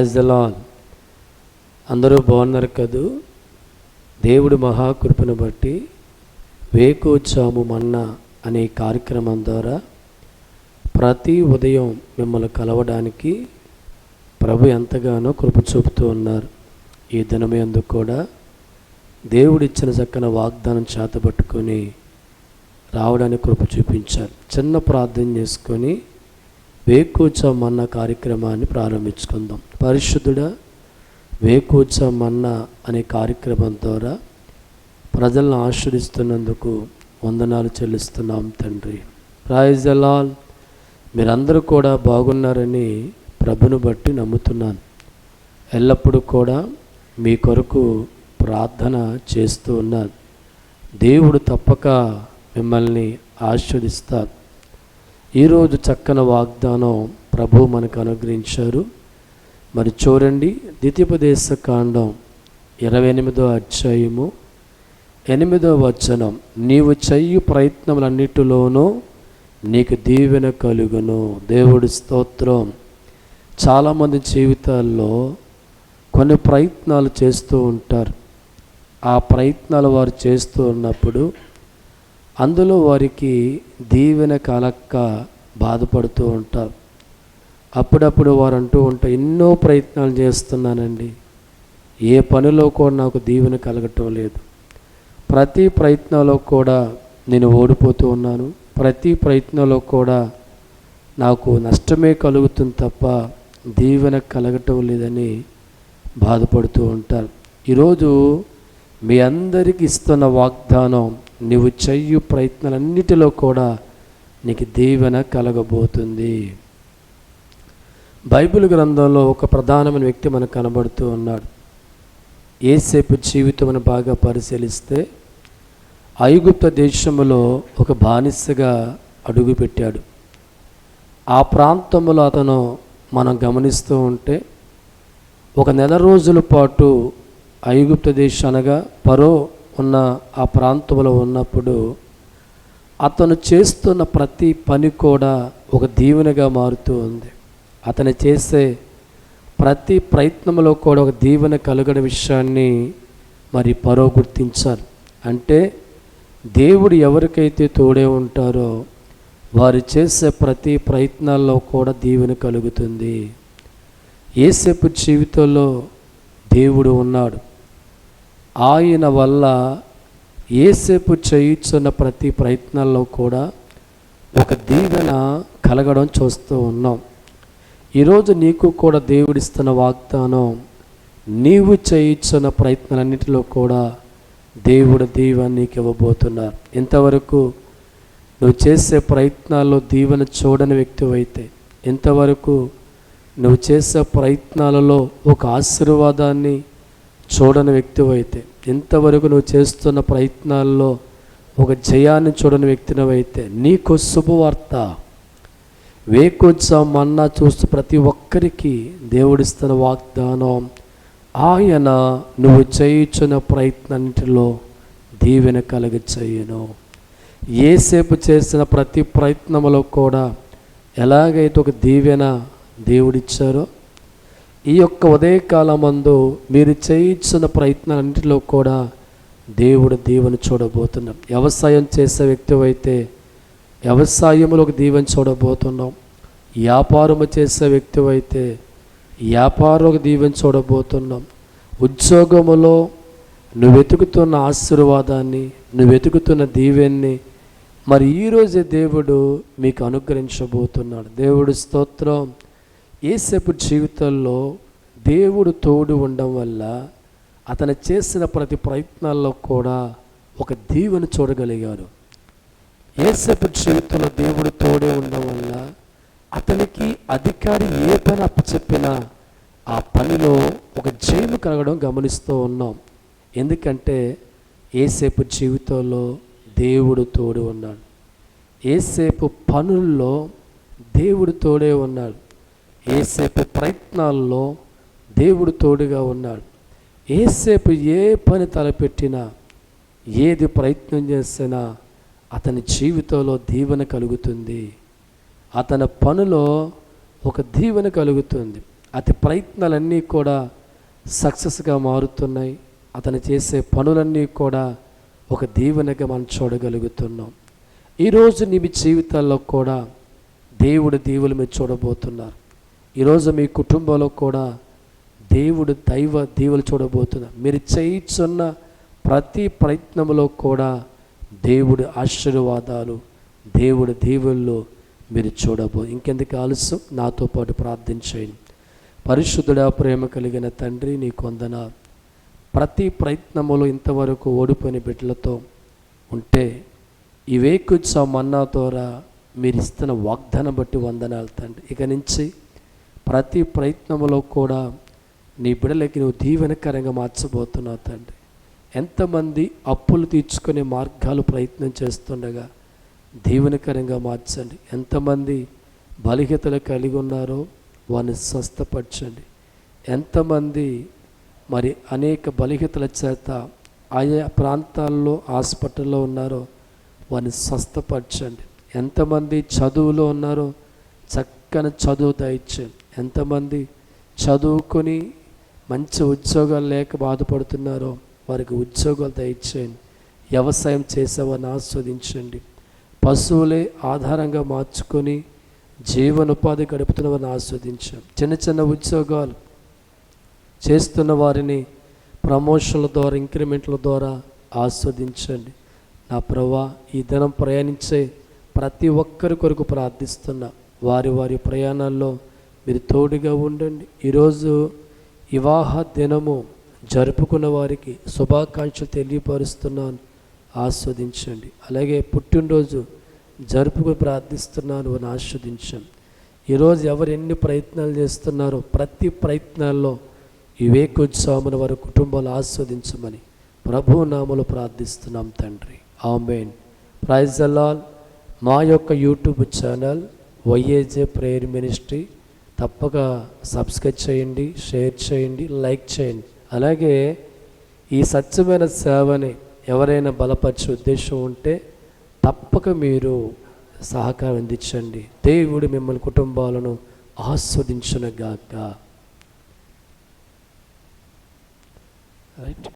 As lawn అందరూ బాగున్నారు కదూ? దేవుడు మహాకృపను బట్టి వేకోత్సాము మన్న అనే కార్యక్రమం ద్వారా ప్రతి ఉదయం మిమ్మల్ని కలవడానికి ప్రభు ఎంతగానో కృప చూపుతూ ఉన్నారు. ఈ దినమేందుకు కూడా దేవుడిచ్చిన చక్కని వాగ్దానం చేతబట్టుకొని రావడానికి కృప చూపించారు. చిన్న ప్రార్థన చేసుకొని వేకూచమన్న కార్యక్రమాన్ని ప్రారంభించుకుందాం. పరిశుద్ధుడ వేకూచమన్న అనే కార్యక్రమం ద్వారా ప్రజలను ఆశ్రయిస్తున్నందుకు వందనాలు చెల్లిస్తున్నాం తండ్రి. ప్రైజ్ అలాల్ మీరందరూ కూడా బాగున్నారని ప్రభును బట్టి నమ్ముతున్నాను. ఎల్లప్పుడూ కూడా మీ కొరకు ప్రార్థన చేస్తూ ఉన్నాను. దేవుడు తప్పక మిమ్మల్ని ఆస్వాదిస్తారు ఈరోజు చక్కని వాగ్దానం ప్రభు మనకు అనుగ్రహించారు. మరి చూడండి ద్వితీయోపదేశ కాండం ఇరవై ఎనిమిదో అధ్యాయము ఎనిమిదో వచనం. నీవు చెయ్యి ప్రయత్నములన్నిటిలోనూ నీకు దీవెన కలుగును. దేవుడి స్తోత్రం. చాలామంది జీవితాల్లో కొన్ని ప్రయత్నాలు చేస్తూ ఉంటారు. ఆ ప్రయత్నాలు వారు చేస్తూ ఉన్నప్పుడు అందులో వారికి దీవెన కలక్క బాధపడుతూ ఉంటారు. అప్పుడప్పుడు వారు అంటూ ఉంటారు ఎన్నో ప్రయత్నాలు చేస్తున్నానండి. ఏ పనిలో కూడా నాకు దీవెన కలగటం లేదు. ప్రతి ప్రయత్నంలో కూడా నేను ఓడిపోతూ ఉన్నాను. ప్రతి ప్రయత్నంలో కూడా నాకు నష్టమే కలుగుతుంది తప్ప దీవెన కలగటం లేదని బాధపడుతూ ఉంటారు. ఈరోజు మీ అందరికీ ఇస్తున్న వాగ్దానం నువ్వు చెయ్యు ప్రయత్నాలన్నిటిలో కూడా నీకు దీవెన కలగబోతుంది. బైబిల్ గ్రంథంలో ఒక ప్రధానమైన వ్యక్తి మనకు కనబడుతూ ఉన్నాడు. ఏసేపు జీవితమును బాగా పరిశీలిస్తే ఐగుప్త దేశంలో ఒక బానిసగా అడుగుపెట్టాడు. ఆ ప్రాంతంలో అతను మనం గమనిస్తూ ఉంటే ఒక నెల రోజుల పాటు ఐగుప్త దేశం అనగా పరో ఉన్న ఆ ప్రాంతంలో ఉన్నప్పుడు అతను చేస్తున్న ప్రతి పని కూడా ఒక దీవెనగా మారుతూ ఉంది. అతను చేసే ప్రతి ప్రయత్నంలో కూడా ఒక దీవెన కలగని విషయాన్ని మరి పరో గుర్తించారు అంటే దేవుడు ఎవరికైతే తోడే ఉంటారో వారు చేసే ప్రతి ప్రయత్నాల్లో కూడా దీవెన కలుగుతుంది. ఏసేపు జీవితంలో దేవుడు ఉన్నాడు. ఆయన వల్ల ఏసేపు చేయుచున్న ప్రతి ప్రయత్నాల్లో కూడా ఒక దీవెన కలగడం చూస్తూ ఉన్నాం. ఈరోజు నీకు కూడా దేవుడిస్తున్న వాగ్దానం నీవు చేయించున్న ప్రయత్నాలన్నిటిలో కూడా దేవుడు దీవెన నీకు ఇవ్వబోతున్నారు. ఇంతవరకు నువ్వు చేసే ప్రయత్నాల్లో దీవెన చూడని వ్యక్తివైతే ఇంతవరకు నువ్వు చేసే ప్రయత్నాలలో ఒక ఆశీర్వాదాన్ని చూడని వ్యక్తివైతే ఇంతవరకు నువ్వు చేస్తున్న ప్రయత్నాల్లో ఒక జయాన్ని చూడని వ్యక్తినవైతే నీకు శుభవార్త. వేకోత్సవం మన్నా చూస్తూ ప్రతి ఒక్కరికి దేవుడిస్తున్న వాగ్దానం ఆయన నువ్వు చేయించిన ప్రయత్నంటిలో దీవెన కలగ చేయను ఏసేపు చేసిన ప్రతి ప్రయత్నంలో కూడా ఎలాగైతే ఒక దీవెన దేవుడిచ్చారో ఈ యొక్క ఉదయకాలమందు మీరు చేయించిన ప్రయత్నాలన్నింటిలో కూడా దేవుడు దీవెన చూడబోతున్నాం. వ్యవసాయం చేసే వ్యక్తి అయితే వ్యవసాయంలో ఒక దీవెన చూడబోతున్నాం. వ్యాపారము చేసే వ్యక్తి అయితే వ్యాపారం ఒక దీవెన చూడబోతున్నాం. ఉద్యోగములో నువ్వు వెతుకుతున్న ఆశీర్వాదాన్ని నువ్వు వెతుకుతున్న దీవెన్ని మరి ఈరోజే దేవుడు మీకు అనుగ్రహించబోతున్నాడు. దేవుడు స్తోత్రం. ఏసేపు జీవితంలో దేవుడు తోడు ఉండడం వల్ల అతను చేసిన ప్రతి ప్రయత్నాల్లో కూడా ఒక దీవెను చూడగలిగారు ఏసేపు జీవితంలో దేవుడు తోడే ఉండడం వల్ల అతనికి అధికారి ఏ పని అప్పచెప్పినా ఆ పనిలో ఒక జైలు కలగడం గమనిస్తూ ఉన్నాం. ఎందుకంటే ఏసేపు జీవితంలో దేవుడు తోడు ఉన్నాడు. ఏసేపు పనుల్లో దేవుడు తోడే ఉన్నాడు. ఏసేపు ప్రయత్నాల్లో దేవుడు తోడుగా ఉన్నాడు. ఏసేపు ఏ పని తలపెట్టినా ఏది ప్రయత్నం చేసినా అతని జీవితంలో దీవెన కలుగుతుంది. అతని పనిలో ఒక దీవెన కలుగుతుంది. అతి ప్రయత్నాలన్నీ కూడా సక్సెస్గా మారుతున్నాయి. అతను చేసే పనులన్నీ కూడా ఒక దీవెనగా మనం చూడగలుగుతున్నాం. ఈరోజు నీ మీ జీవితాల్లో కూడా దేవుడు దీవులు మీరు చూడబోతున్నారు. ఈరోజు మీ కుటుంబంలో కూడా దేవుడు దైవ దీవులు చూడబోతున్నారు. మీరు చేయిచున్న ప్రతి ప్రయత్నంలో కూడా దేవుడి ఆశీర్వాదాలు దేవుడి దీవుల్లో మీరు చూడబో ఇంకెందుకు ఆలస్యం? నాతో పాటు ప్రార్థించేయండి. పరిశుద్ధుడా ప్రేమ కలిగిన తండ్రి నీ కొందన ప్రతి ప్రయత్నములో ఇంతవరకు ఓడిపోయిన బిడ్డలతో ఉంటే ఈ వేకుత్సవ మన్నా ద్వారా మీరు ఇస్తున్న వాగ్దానం బట్టి వందనాలు తండ్రి. ఇక నుంచి ప్రతి ప్రయత్నంలో కూడా నీ బిడలకి నువ్వు దీవెనకరంగా మార్చబోతున్నావు తండ్రి. ఎంతమంది అప్పులు తీర్చుకునే మార్గాలు ప్రయత్నం చేస్తుండగా దీవెనకరంగా మార్చండి. ఎంతమంది బలిహితలు కలిగి ఉన్నారో వారిని స్వస్థపరచండి. ఎంతమంది మరి అనేక బలిహితల చేత ఆయా ప్రాంతాల్లో హాస్పిటల్లో ఉన్నారో వారిని స్వస్థపరచండి. ఎంతమంది చదువులో ఉన్నారో చక్కని చదువు దయచండి ఎంతమంది చదువుకొని మంచి ఉద్యోగాలు లేక బాధపడుతున్నారో వారికి ఉద్యోగాలు దయచేయండి. వ్యవసాయం చేసేవారిని ఆస్వాదించండి. పశువులే ఆధారంగా మార్చుకొని జీవనోపాధి గడుపుతున్న వారిని ఆస్వాదించాం చిన్న చిన్న ఉద్యోగాలు చేస్తున్న వారిని ప్రమోషన్ల ద్వారా ఇంక్రిమెంట్ల ద్వారా ఆస్వాదించండి. నా ప్రభా ఈ దినం ప్రయాణించే ప్రతి ఒక్కరి కొరకు ప్రార్థిస్తున్నా. వారి వారి ప్రయాణాల్లో మీరు తోడుగా ఉండండి. ఈరోజు వివాహ దినము జరుపుకున్న వారికి శుభాకాంక్షలు తెలియపరుస్తున్నాను. ఆస్వాదించండి. అలాగే పుట్టినరోజు జరుపుకు ప్రార్థిస్తున్నాను అని ఆస్వాదించండి. ఈరోజు ఎవరు ఎన్ని ప్రయత్నాలు చేస్తున్నారో ప్రతి ప్రయత్నాల్లో వివేకోత్సవమును వారి కుటుంబాలు ఆస్వాదించమని ప్రభు నామలు ప్రార్థిస్తున్నాం తండ్రి. ఆమెన్. ప్రైజ్ అలాల్ మా యొక్క YouTube channel YAJ prayer ministry తప్పక సబ్స్క్రైబ్ చేయండి షేర్ చేయండి లైక్ చేయండి. అలాగే ఈ సత్యమైన సేవని ఎవరైనా బలపరిచే ఉద్దేశం ఉంటే తప్పక మీరు సహకారం అందించండి. దేవుడు మిమ్మల్ని కుటుంబాలను ఆస్వాదించునగాక. రైట్